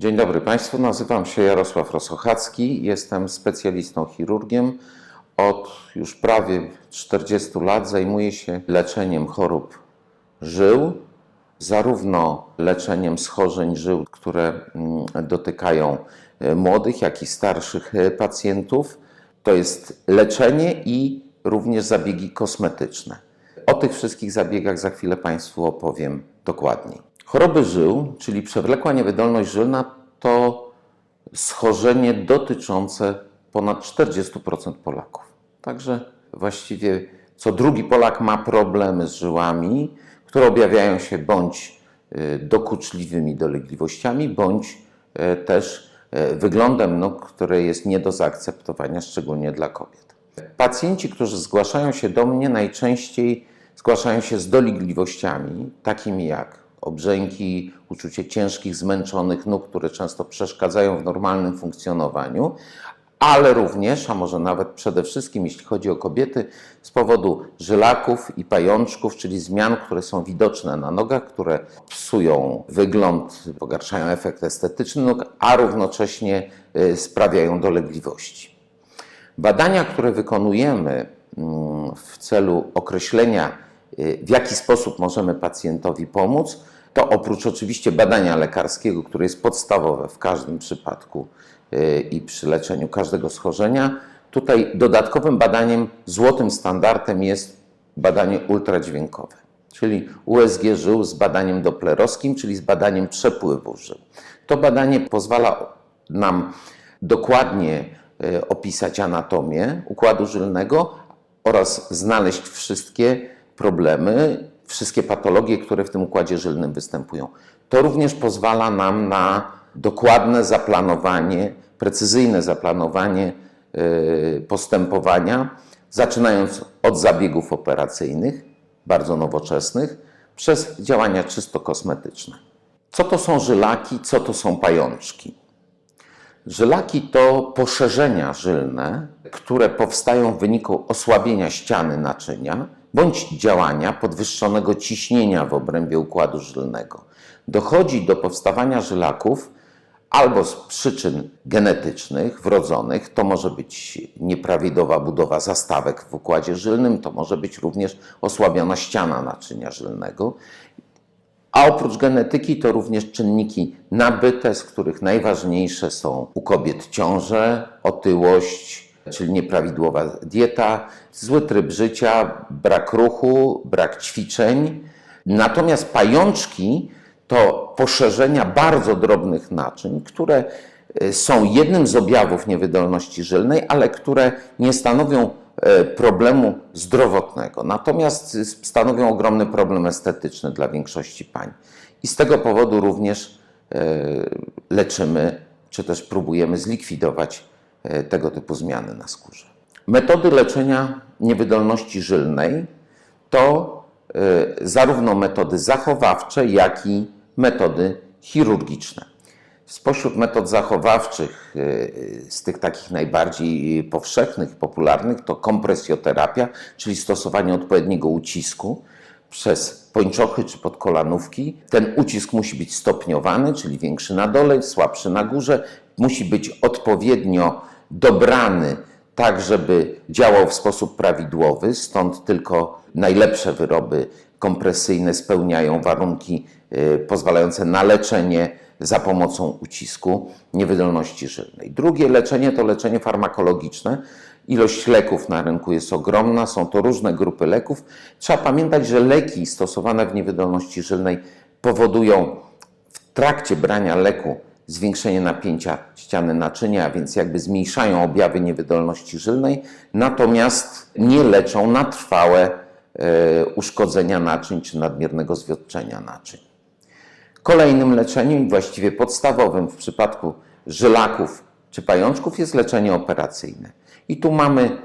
Dzień dobry Państwu, nazywam się Jarosław Rosochacki, jestem specjalistą chirurgiem. Od już prawie 40 lat zajmuję się leczeniem chorób żył, zarówno leczeniem schorzeń żył, które mm, dotykają e, młodych, jak i starszych e, pacjentów. To jest leczenie i również zabiegi kosmetyczne. O tych wszystkich zabiegach za chwilę Państwu opowiem dokładniej. Choroby żył, czyli przewlekła niewydolność żylna, to schorzenie dotyczące ponad 40% Polaków. Także właściwie co drugi Polak ma problemy z żyłami, które objawiają się bądź y, dokuczliwymi dolegliwościami, bądź y, też y, wyglądem, no, które jest nie do zaakceptowania, szczególnie dla kobiet. Pacjenci, którzy zgłaszają się do mnie, najczęściej zgłaszają się z dolegliwościami, takimi jak obrzęki, uczucie ciężkich, zmęczonych nóg, które często przeszkadzają w normalnym funkcjonowaniu, ale również, a może nawet przede wszystkim, jeśli chodzi o kobiety, z powodu żylaków i pajączków, czyli zmian, które są widoczne na nogach, które psują wygląd, pogarszają efekt estetyczny nóg, a równocześnie y, sprawiają dolegliwości. Badania, które wykonujemy mm, w celu określenia, w jaki sposób możemy pacjentowi pomóc, to oprócz oczywiście badania lekarskiego, które jest podstawowe w każdym przypadku y, i przy leczeniu każdego schorzenia, tutaj dodatkowym badaniem, złotym standardem jest badanie ultradźwiękowe, czyli USG żył z badaniem doplerowskim, czyli z badaniem przepływu żył. To badanie pozwala nam dokładnie y, opisać anatomię układu żylnego oraz znaleźć wszystkie problemy, wszystkie patologie, które w tym układzie żylnym występują. To również pozwala nam na dokładne zaplanowanie, precyzyjne zaplanowanie y, postępowania, zaczynając od zabiegów operacyjnych, bardzo nowoczesnych, przez działania czysto kosmetyczne. Co to są żylaki, co to są pajączki? Żylaki to poszerzenia żylne, które powstają w wyniku osłabienia ściany naczynia bądź działania podwyższonego ciśnienia w obrębie układu żylnego. Dochodzi do powstawania żylaków albo z przyczyn genetycznych, wrodzonych, to może być nieprawidłowa budowa zastawek w układzie żylnym, to może być również osłabiona ściana naczynia żylnego. A oprócz genetyki to również czynniki nabyte, z których najważniejsze są u kobiet ciąże, otyłość, czyli nieprawidłowa dieta, zły tryb życia, brak ruchu, brak ćwiczeń. Natomiast pajączki to poszerzenia bardzo drobnych naczyń, które y, są jednym z objawów niewydolności żylnej, ale które nie stanowią e, problemu zdrowotnego. Natomiast y, stanowią ogromny problem estetyczny dla większości pań. I z tego powodu również leczymy, czy też próbujemy zlikwidować tego typu zmiany na skórze. Metody leczenia niewydolności żylnej to zarówno metody zachowawcze, jak i metody chirurgiczne. Spośród metod zachowawczych, y, z tych takich najbardziej powszechnych, popularnych, to kompresjoterapia, czyli stosowanie odpowiedniego ucisku przez pończochy czy podkolanówki. Ten ucisk musi być stopniowany, czyli większy na dole, słabszy na górze. Musi być odpowiednio dobrany, tak żeby działał w sposób prawidłowy, stąd tylko najlepsze wyroby kompresyjne spełniają warunki y, pozwalające na leczenie za pomocą ucisku niewydolności żylnej. Drugie leczenie to leczenie farmakologiczne. Ilość leków na rynku jest ogromna, są to różne grupy leków. Trzeba pamiętać, że leki stosowane w niewydolności żylnej powodują w trakcie brania leku zwiększenie napięcia ściany naczynia, więc jakby zmniejszają objawy niewydolności żylnej, natomiast nie leczą na trwałe e, uszkodzenia naczyń czy nadmiernego zwiotczenia naczyń. Kolejnym leczeniem, właściwie podstawowym w przypadku żylaków czy pajączków jest leczenie operacyjne. I tu mamy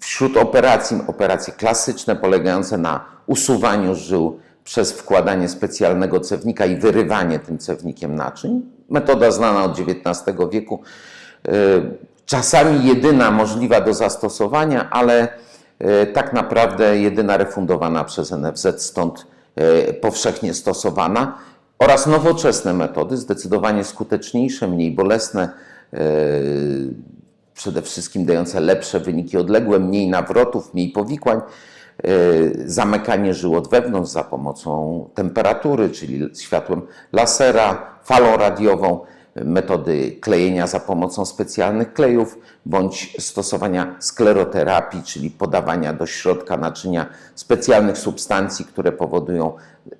wśród operacji operacje klasyczne polegające na usuwaniu żył przez wkładanie specjalnego cewnika i wyrywanie tym cewnikiem naczyń. Metoda znana od XIX wieku, y, czasami jedyna możliwa do zastosowania, ale y, tak naprawdę jedyna refundowana przez NFZ, stąd y, powszechnie stosowana. oraz nowoczesne metody, zdecydowanie skuteczniejsze, mniej bolesne, przede wszystkim dające lepsze wyniki odległe, mniej nawrotów, mniej powikłań, zamykanie żył od wewnątrz za pomocą temperatury, czyli światłem lasera, falą radiową, metody klejenia za pomocą specjalnych klejów, bądź stosowania skleroterapii, czyli podawania do środka naczynia specjalnych substancji, które powodują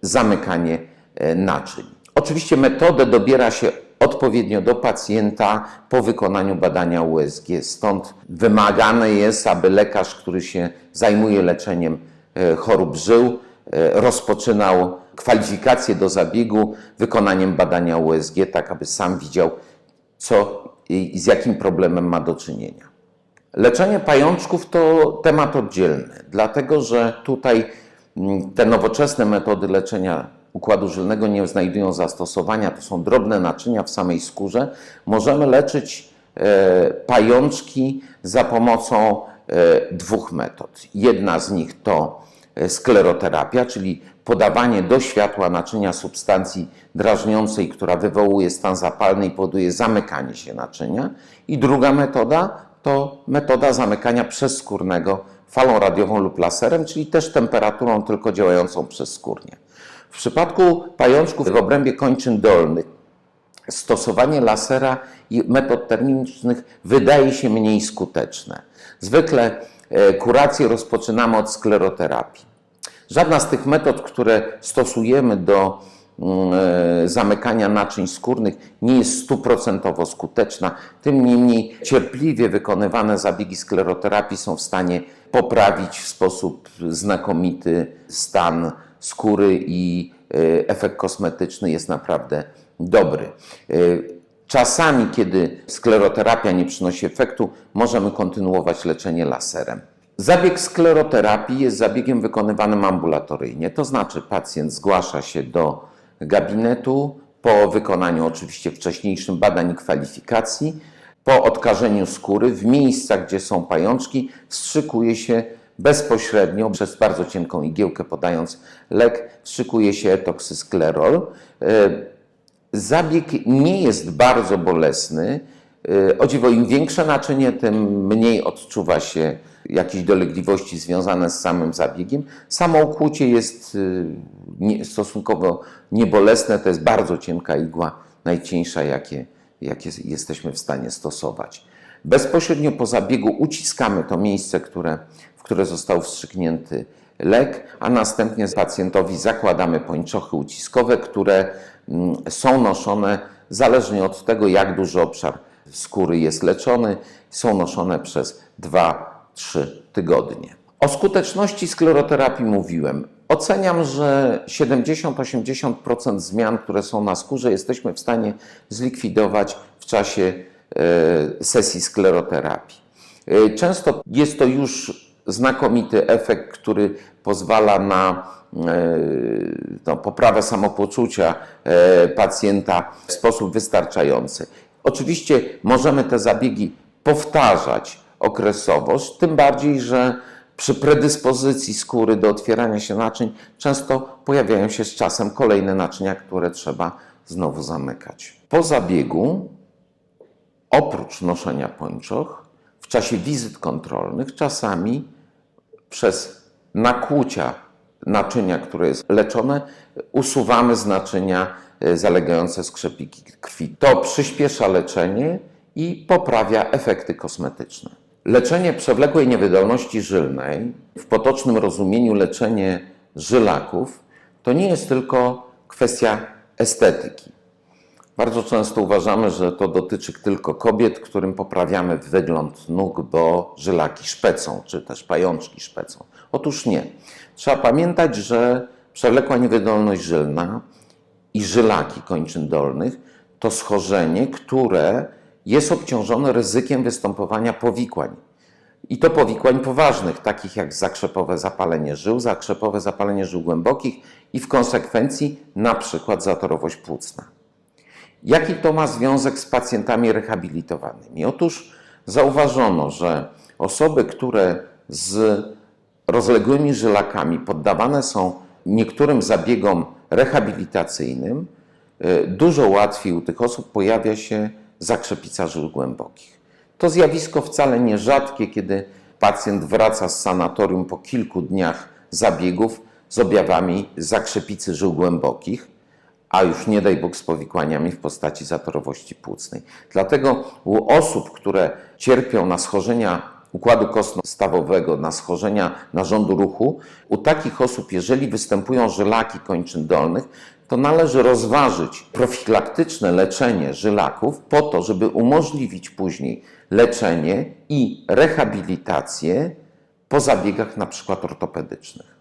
zamykanie e, naczyń. Oczywiście metodę dobiera się odpowiednio do pacjenta po wykonaniu badania USG. Stąd wymagane jest, aby lekarz, który się zajmuje leczeniem e, chorób żył, e, rozpoczynał kwalifikację do zabiegu wykonaniem badania USG, tak aby sam widział, co i z jakim problemem ma do czynienia. Leczenie pajączków to temat oddzielny, dlatego że tutaj mm, te nowoczesne metody leczenia układu żylnego nie znajdują zastosowania. To są drobne naczynia w samej skórze. Możemy leczyć e, pajączki za pomocą e, dwóch metod. Jedna z nich to e, skleroterapia, czyli podawanie do światła naczynia substancji drażniącej, która wywołuje stan zapalny i powoduje zamykanie się naczynia. I druga metoda to metoda zamykania przezskórnego falą radiową lub laserem, czyli też temperaturą tylko działającą przezskórnie. W przypadku pajączków w obrębie kończyn dolnych stosowanie lasera i metod termicznych wydaje się mniej skuteczne. Zwykle e, kurację rozpoczynamy od skleroterapii. Żadna z tych metod, które stosujemy do mm, e, zamykania naczyń skórnych nie jest stuprocentowo skuteczna. Tym niemniej cierpliwie wykonywane zabiegi skleroterapii są w stanie poprawić w sposób znakomity stan skóry i e, efekt kosmetyczny jest naprawdę dobry. E, Czasami, kiedy skleroterapia nie przynosi efektu, możemy kontynuować leczenie laserem. Zabieg skleroterapii jest zabiegiem wykonywanym ambulatoryjnie, to znaczy pacjent zgłasza się do gabinetu po wykonaniu oczywiście wcześniejszym badań i kwalifikacji, po odkażeniu skóry w miejscach, gdzie są pajączki, wstrzykuje się bezpośrednio przez bardzo cienką igiełkę podając lek, wstrzykuje się toksyklerol. Zabieg nie jest bardzo bolesny. Y, O dziwo, im większe naczynie, tym mniej odczuwa się jakieś dolegliwości związane z samym zabiegiem. Samo ukłucie jest nie- stosunkowo niebolesne, to jest bardzo cienka igła, najcieńsza, jakie, jakie jesteśmy w stanie stosować. Bezpośrednio po zabiegu uciskamy to miejsce, które, które został wstrzyknięty lek, a następnie pacjentowi zakładamy pończochy uciskowe, które mm, są noszone zależnie od tego, jak duży obszar skóry jest leczony, są noszone przez 2-3 tygodnie. O skuteczności skleroterapii mówiłem. Oceniam, że 70-80% zmian, które są na skórze, jesteśmy w stanie zlikwidować w czasie e, sesji skleroterapii. E, Często jest to już znakomity efekt, który pozwala na e, no, poprawę samopoczucia e, pacjenta w sposób wystarczający. Oczywiście możemy te zabiegi powtarzać okresowo, tym bardziej, że przy predyspozycji skóry do otwierania się naczyń często pojawiają się z czasem kolejne naczynia, które trzeba znowu zamykać. Po zabiegu oprócz noszenia pończoch, w czasie wizyt kontrolnych czasami przez nakłucia naczynia, które jest leczone, usuwamy z naczynia e, zalegające skrzepiki krwi. To przyspiesza leczenie i poprawia efekty kosmetyczne. Leczenie przewlekłej niewydolności żylnej, w potocznym rozumieniu leczenie żylaków, to nie jest tylko kwestia estetyki. Bardzo często uważamy, że to dotyczy tylko kobiet, którym poprawiamy wygląd nóg, bo żylaki szpecą, czy też pajączki szpecą. Otóż nie. Trzeba pamiętać, że przewlekła niewydolność żylna i żylaki kończyn dolnych to schorzenie, które jest obciążone ryzykiem występowania powikłań. I to powikłań poważnych, takich jak zakrzepowe zapalenie żył, zakrzepowe zapalenie żył głębokich i w konsekwencji na przykład zatorowość płucna. Jaki to ma związek z pacjentami rehabilitowanymi? Otóż zauważono, że osoby, które z rozległymi żylakami poddawane są niektórym zabiegom rehabilitacyjnym, e, dużo łatwiej u tych osób pojawia się zakrzepica żył głębokich. To zjawisko wcale nie rzadkie, kiedy pacjent wraca z sanatorium po kilku dniach zabiegów z objawami zakrzepicy żył głębokich, a już nie daj Bóg z powikłaniami w postaci zatorowości płucnej. Dlatego u osób, które cierpią na schorzenia układu kostno-stawowego, na schorzenia narządu ruchu, u takich osób, jeżeli występują żylaki kończyn dolnych, to należy rozważyć profilaktyczne leczenie żylaków po to, żeby umożliwić później leczenie i rehabilitację po zabiegach na przykład ortopedycznych.